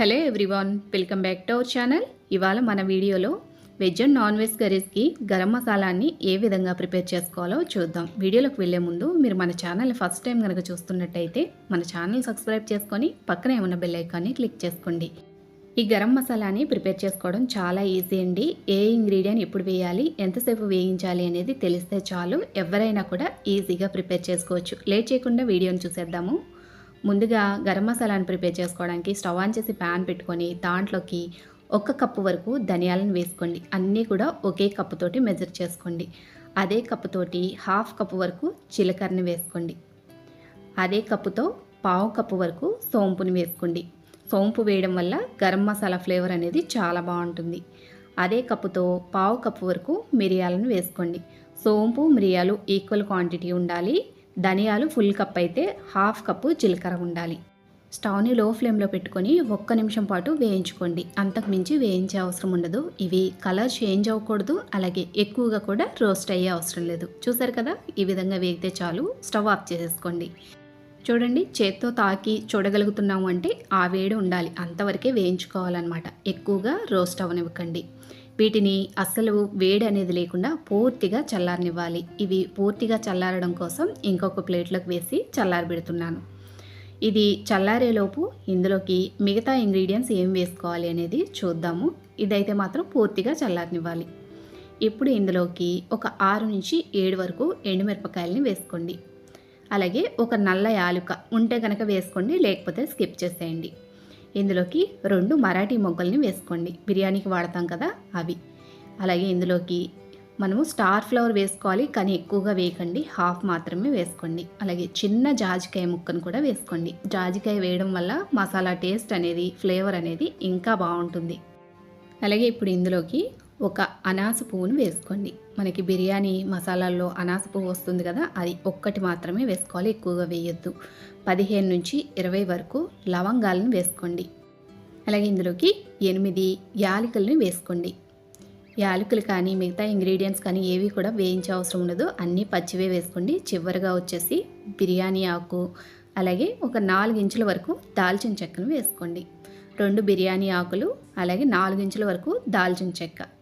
Hello everyone welcome back to our channel. ఇవాళ మన వీడియోలో వెజ్ అండ్ నాన్ వెజ్ కర్రీస్కి గరం మసాలాని ఏ విధంగా ప్రిపేర్ చేసుకోవాలో చూద్దాం. వీడియోలోకి వెళ్ళే ముందు మీరు మన ఛానల్ ఫస్ట్ టైం కనుక చూస్తున్నట్టయితే మన ఛానల్ సబ్స్క్రైబ్ చేసుకొని పక్కనే ఉన్న బెల్ ఐకాన్ని క్లిక్ చేసుకోండి. ఈ గరం మసాలాని ప్రిపేర్ చేసుకోవడం చాలా ఈజీ అండి. ఏ ఇంగ్రీడియంట్ ఎప్పుడు వేయాలి ఎంతసేపు వేయించాలి అనేది తెలిస్తే చాలు. ఎవరైనా కూడా ఈజీగా ప్రిపేర్ చేసుకోవచ్చు. లేట్ చేయకుండా వీడియోని చూసేద్దాము. ముందుగా గరం మసాలాను ప్రిపేర్ చేసుకోవడానికి స్టవ్ ఆన్ చేసి ప్యాన్ పెట్టుకొని దాంట్లోకి ఒక కప్పు వరకు ధనియాలను వేసుకోండి. అన్నీ కూడా ఒకే కప్పుతోటి మెజర్ చేసుకోండి. అదే కప్పుతోటి హాఫ్ కప్పు వరకు జీలకర్రని వేసుకోండి. అదే కప్పుతో పావు కప్పు వరకు సోంపుని వేసుకోండి. సోంపు వేయడం వల్ల గరం మసాలా ఫ్లేవర్ అనేది చాలా బాగుంటుంది. అదే కప్పుతో పావు కప్పు వరకు మిరియాలను వేసుకోండి. సోంపు మిరియాలు ఈక్వల్ క్వాంటిటీ ఉండాలి. ధనియాలు ఫుల్ కప్ అయితే హాఫ్ కప్పు జీలకర్ర ఉండాలి. స్టవ్ని లో ఫ్లేమ్లో పెట్టుకొని ఒక్క నిమిషం పాటు వేయించుకోండి. అంతకు మించి వేయించే అవసరం ఉండదు. ఇవి కలర్ చేంజ్ అవ్వకూడదు. అలాగే ఎక్కువగా కూడా రోస్ట్ అయ్యే అవసరం లేదు. చూసారు కదా? ఈ విధంగా వేగితే చాలు. స్టవ్ ఆఫ్ చేసేసుకోండి. చూడండి చేత్తో తాకి చూడగలుగుతున్నాము అంటే ఆ వేడి ఉండాలి. అంతవరకే వేయించుకోవాలన్నమాట. ఎక్కువగా రోస్ట్ అవనివ్వకండి వీటిని అస్సలు వేడి అనేది లేకుండా పూర్తిగా చల్లారనివ్వాలి. ఇవి పూర్తిగా చల్లారడం కోసం ఇంకొక ప్లేట్లోకి వేసి చల్లారబెడుతున్నాను. ఇది చల్లారేలోపు ఇందులోకి మిగతా ఇంగ్రీడియంట్స్ ఏం వేసుకోవాలి అనేది చూద్దాము. ఇదైతే మాత్రం పూర్తిగా చల్లారనివ్వాలి. ఇప్పుడు ఇందులోకి ఒక ఆరు నుంచి ఏడు వరకు ఎండుమిరపకాయలని వేసుకోండి. అలాగే ఒక నల్ల యాలుక ఉంటే కనుక వేసుకోండి లేకపోతే స్కిప్ చేసేయండి. ఇందులోకి రెండు మరాఠీ మొగ్గల్ని వేసుకోండి. బిర్యానీకి వాడతాం కదా అవి. అలాగే ఇందులోకి మనము స్టార్ ఫ్లవర్ వేసుకోవాలి కానీ ఎక్కువగా వేయకండి. హాఫ్ మాత్రమే వేసుకోండి. అలాగే చిన్న జాజికాయ ముక్కను కూడా వేసుకోండి. జాజికాయ వేయడం వల్ల మసాలా టేస్ట్ అనేది ఫ్లేవర్ అనేది ఇంకా బాగుంటుంది. అలాగే ఇప్పుడు ఇందులోకి ఒక అనాస పువ్వును వేసుకోండి. మనకి బిర్యానీ మసాలాల్లో అనాస పువ్వు వస్తుంది కదా అది ఒక్కటి మాత్రమే వేసుకోవాలి ఎక్కువగా వేయొద్దు. పదిహేను నుంచి ఇరవై వరకు లవంగాలను వేసుకోండి. అలాగే ఇందులోకి ఎనిమిది యాలకులను వేసుకోండి. యాలకులు కానీ మిగతా ఇంగ్రీడియంట్స్ కానీ ఏవి కూడా వేయించే అవసరం ఉండదు. అన్నీ పచ్చివే వేసుకోండి. చివరిగా వచ్చేసి బిర్యానీ ఆకు అలాగే ఒక నాలుగు ఇంచుల వరకు దాల్చిన చెక్కను వేసుకోండి. రెండు బిర్యానీ ఆకులు అలాగే నాలుగు ఇంచుల వరకు దాల్చిన చెక్క.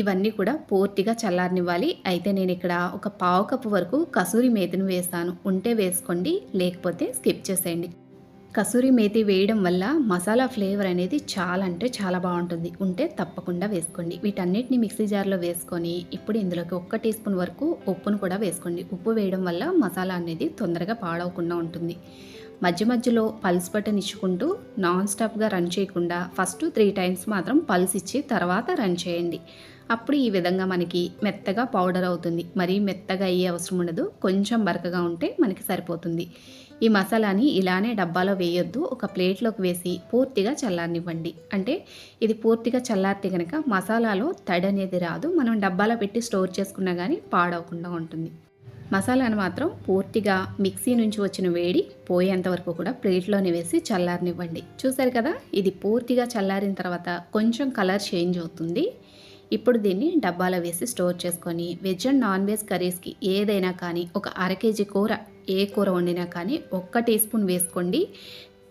ఇవన్నీ కూడా పూర్తిగా చల్లారనివ్వాలి. అయితే నేను ఇక్కడ ఒక పావు కప్పు వరకు కసూరి మేతిని వేస్తాను. ఉంటే వేసుకోండి లేకపోతే స్కిప్ చేసేయండి. కసూరి మేతి వేయడం వల్ల మసాలా ఫ్లేవర్ అనేది చాలా అంటే చాలా బాగుంటుంది. ఉంటే తప్పకుండా వేసుకోండి. వీటన్నిటిని మిక్సీ జార్లో వేసుకొని ఇప్పుడు ఇందులోకి ఒక్క టీ స్పూన్ వరకు ఉప్పును కూడా వేసుకోండి. ఉప్పు వేయడం వల్ల మసాలా అనేది తొందరగా పాడవకుండా ఉంటుంది. మధ్య మధ్యలో పల్స్ బటన్ ఇచ్చుకుంటూ నాన్ స్టాప్గా రన్ చేయకుండా ఫస్ట్ త్రీ టైమ్స్ మాత్రం పల్స్ ఇచ్చి తర్వాత రన్ చేయండి. అప్పుడు ఈ విధంగా మనకి మెత్తగా పౌడర్ అవుతుంది. మరీ మెత్తగా అయ్యే అవసరం ఉండదు. కొంచెం బరకగా ఉంటే మనకి సరిపోతుంది. ఈ మసాలాని ఇలానే డబ్బాలో వేయొద్దు. ఒక ప్లేట్లోకి వేసి పూర్తిగా చల్లారనివ్వండి. అంటే ఇది పూర్తిగా చల్లారితే కనుక మసాలాలో తడి అనేది రాదు. మనం డబ్బాలో పెట్టి స్టోర్ చేసుకున్నా కానీ పాడవకుండా ఉంటుంది. మసాలాను మాత్రం పూర్తిగా మిక్సీ నుంచి వచ్చిన వేడి పోయేంత వరకు కూడా ప్లేట్లోనే వేసి చల్లారనివ్వండి. చూసారు కదా? ఇది పూర్తిగా చల్లారిన తర్వాత కొంచెం కలర్ చేంజ్ అవుతుంది. ఇప్పుడు దీన్ని డబ్బాలో వేసి స్టోర్ చేసుకొని వెజ్ అండ్ నాన్ వెజ్ కర్రీస్కి ఏదైనా కానీ ఒక అర కేజీ కూర ఏ కూర వండినా కానీ ఒక్క టీ స్పూన్ వేసుకోండి.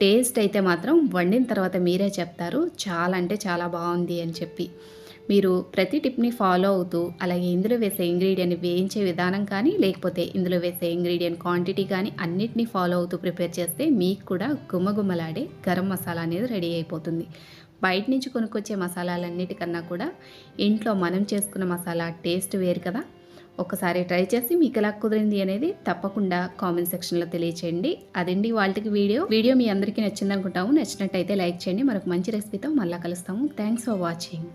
టేస్ట్ అయితే మాత్రం వండిన తర్వాత మీరే చెప్తారు. చాలా అంటే చాలా బాగుంది అని చెప్పి. మీరు ప్రతి టిప్ని ఫాలో అవుతూ అలాగే ఇందులో వేసే ఇంగ్రీడియంట్ వేయించే విధానం కానీ లేకపోతే ఇందులో వేసే ఇంగ్రీడియంట్ క్వాంటిటీ కానీ అన్నిటినీ ఫాలో అవుతూ ప్రిపేర్ చేస్తే మీకు కూడా గుమ్మగుమ్మలాడే గరం మసాలా అనేది రెడీ అయిపోతుంది. బయట నుంచి కొనుక్కొచ్చే మసాలాలన్నిటికన్నా కూడా ఇంట్లో మనం చేసుకున్న మసాలా టేస్ట్ వేరు కదా. ఒకసారి ట్రై చేసి మీకు ఎలా కుదిరింది అనేది తప్పకుండా కామెంట్ సెక్షన్లో తెలియచేయండి. అదండి వాళ్ళకి వీడియో. వీడియో మీ అందరికీ నచ్చిందనుకుంటాము. నచ్చినట్టయితే లైక్ చేయండి. మరొక మంచి రెసిపీతో మళ్ళీ కలుస్తాము. Thanks for watching